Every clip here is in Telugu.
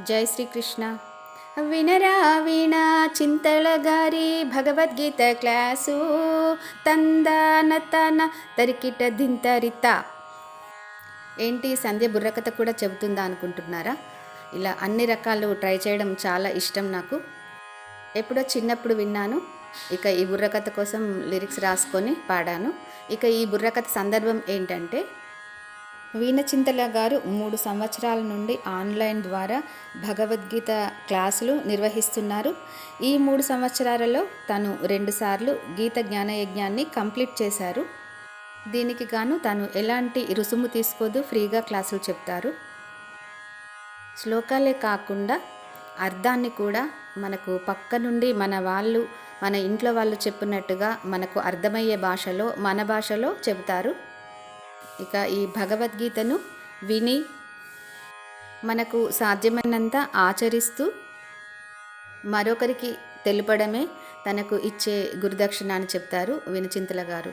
జై శ్రీకృష్ణ. వినరా వీణ చింతల గారి భగవద్గీత క్లాసు. తందాన తన తరికిట దింతరిత. ఏంటి సంధ్య బుర్రకథ కూడా చెబుతుందా అనుకుంటున్నారా? ఇలా అన్ని రకాలు ట్రై చేయడం చాలా ఇష్టం నాకు. ఎప్పుడో చిన్నప్పుడు విన్నాను. ఇక ఈ బుర్రకథ కోసం లిరిక్స్ రాసుకొని పాడాను. ఇక ఈ బుర్రకథ సందర్భం ఏంటంటే వీణచింతల గారు మూడు సంవత్సరాల నుండి ఆన్లైన్ ద్వారా భగవద్గీత క్లాసులు నిర్వహిస్తున్నారు. ఈ మూడు సంవత్సరాలలో తను రెండుసార్లు గీత జ్ఞానయజ్ఞాన్ని కంప్లీట్ చేశారు. దీనికి గాను తను ఎలాంటి రుసుము తీసుకోదు ఫ్రీగా క్లాసులు చెప్తారు. శ్లోకాలే కాకుండా అర్థాన్ని కూడా మనకు పక్క నుండి మన వాళ్ళు మన ఇంట్లో వాళ్ళు చెప్పినట్టుగా మనకు అర్థమయ్యే భాషలో మన భాషలో చెబుతారు. ఇక ఈ భగవద్గీతను విని మనకు సాధ్యమైనంత ఆచరిస్తూ మరొకరికి తెలుపడమే తనకు ఇచ్చే గురుదక్షిణ అని చెప్తారు వినచింతల గారు.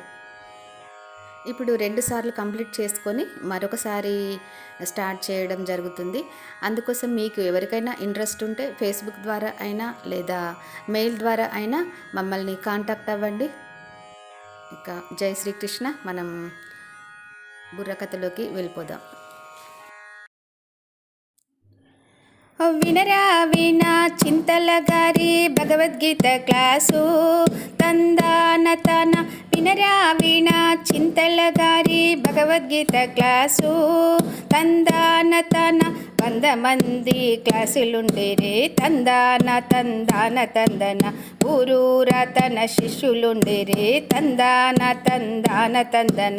ఇప్పుడు రెండుసార్లు కంప్లీట్ చేసుకొని మరొకసారి స్టార్ట్ చేయడం జరుగుతుంది. అందుకోసం మీకు ఎవరికైనా ఇంట్రెస్ట్ ఉంటే ఫేస్బుక్ ద్వారా అయినా లేదా మెయిల్ ద్వారా అయినా మమ్మల్ని కాంటాక్ట్ అవ్వండి. ఇక జై శ్రీకృష్ణ. మనం బుర్రకథలోకి వెళ్ళిపోదాం. వినరా వినా చింతల గారి భగవద్గీత క్లాసు. తందాన తన వినరా వినా చింతల గారి భగవద్గీత క్లాసు. తందాన తన వంద మంది క్లాసులుండేరే తందాన తందాన తందన ఊరూర తన శిష్యులుండేరే తందాన తందాన తందన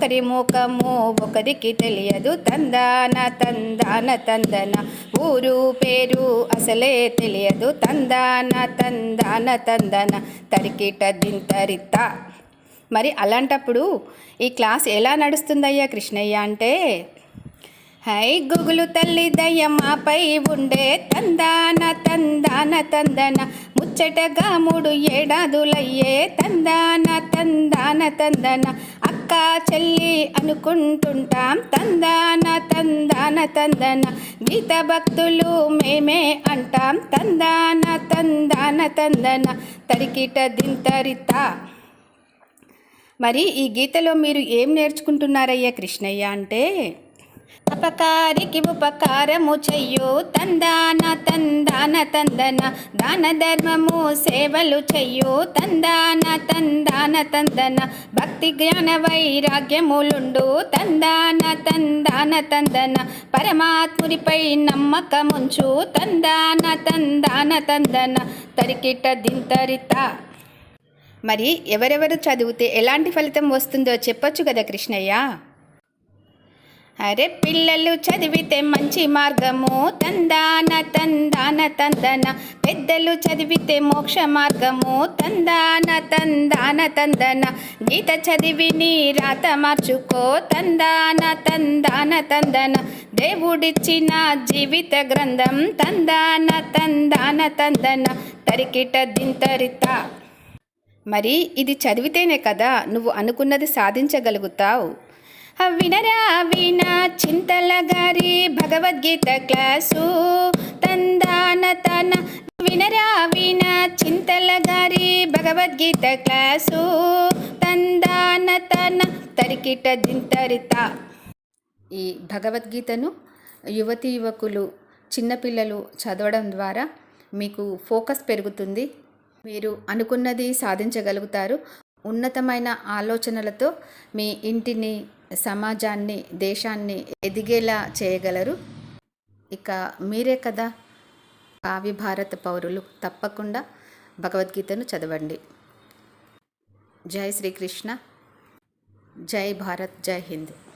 ఒకరి ముఖము ఒకరికి తెలియదు. తందాన తందాన తందన. ఊరు పేరు అసలే తెలియదు. తందాన తందాన తందన. తరికిట దింతరిత మరి అలాంటప్పుడు ఈ క్లాస్ ఎలా నడుస్తుందయ్యా కృష్ణయ్య అంటే హై గుగులు తల్లి దయ్యమ్మపై ఉండే తందాన తందాన తందన. ముచ్చటగా మూడు ఏడాదులయ్యే తందాన తందాన తందన. అక్క చెల్లి అనుకుంటుంటాం. తందాన తందాన తందన గీత భక్తులు మేమే అంటాం. తందాన తందాన తందన తరికిట దింతరిత. మరి ఈ గీతలో మీరు ఏం నేర్చుకుంటున్నారయ్యా కృష్ణయ్య అంటే? ఉపకారికి ఉపకారము చెయ్యు. తందాన తందాన తందన దాన ధర్మము సేవలు చెయ్యు. తందాన తందాన తందన భక్తి జ్ఞాన వైరాగ్యములుండు. తందాన తందాన తందన పరమాత్ముడిపై నమ్మకముంచు. తందాన తందాన తందన తరికిట దింతరిత. మరి ఎవరెవరు చదివితే ఎలాంటి ఫలితం వస్తుందో చెప్పొచ్చు కదా కృష్ణయ్య? అరే పిల్లలు చదివితే మంచి మార్గము. తందాన తందాన తందన. పెద్దలు చదివితే మోక్ష మార్గము. తందాన తందాన తందన. గీత చదివిని రాత మార్చుకో. తందాన తందాన తందన. దేవుడిచ్చిన జీవిత గ్రంథం. తందాన తందాన తందన. తరికిట దింతరిత మరి ఇది చదివితేనే కదా నువ్వు అనుకున్నది సాధించగలుగుతావు. వినరా వీణ చింతల గారి భగవద్గీత క్లాసు. తందాన తన వినరా వీణ చింతల గారి భగవద్గీత క్లాసు. తందాన తన తరికిట దింతరిత. ఈ భగవద్గీతను యువతి యువకులు చిన్నపిల్లలు చదవడం ద్వారా మీకు ఫోకస్ పెరుగుతుంది. మీరు అనుకున్నది సాధించగలుగుతారు. ఉన్నతమైన ఆలోచనలతో మీ ఇంటిని సమాజాన్ని దేశాన్ని ఎదిగేలా చేయగలరు? ఇక మీరే కదా కావి భారత పౌరులు. తప్పకుండా భగవద్గీతను చదవండి. జై శ్రీకృష్ణ. జై భారత్. జై హింద్.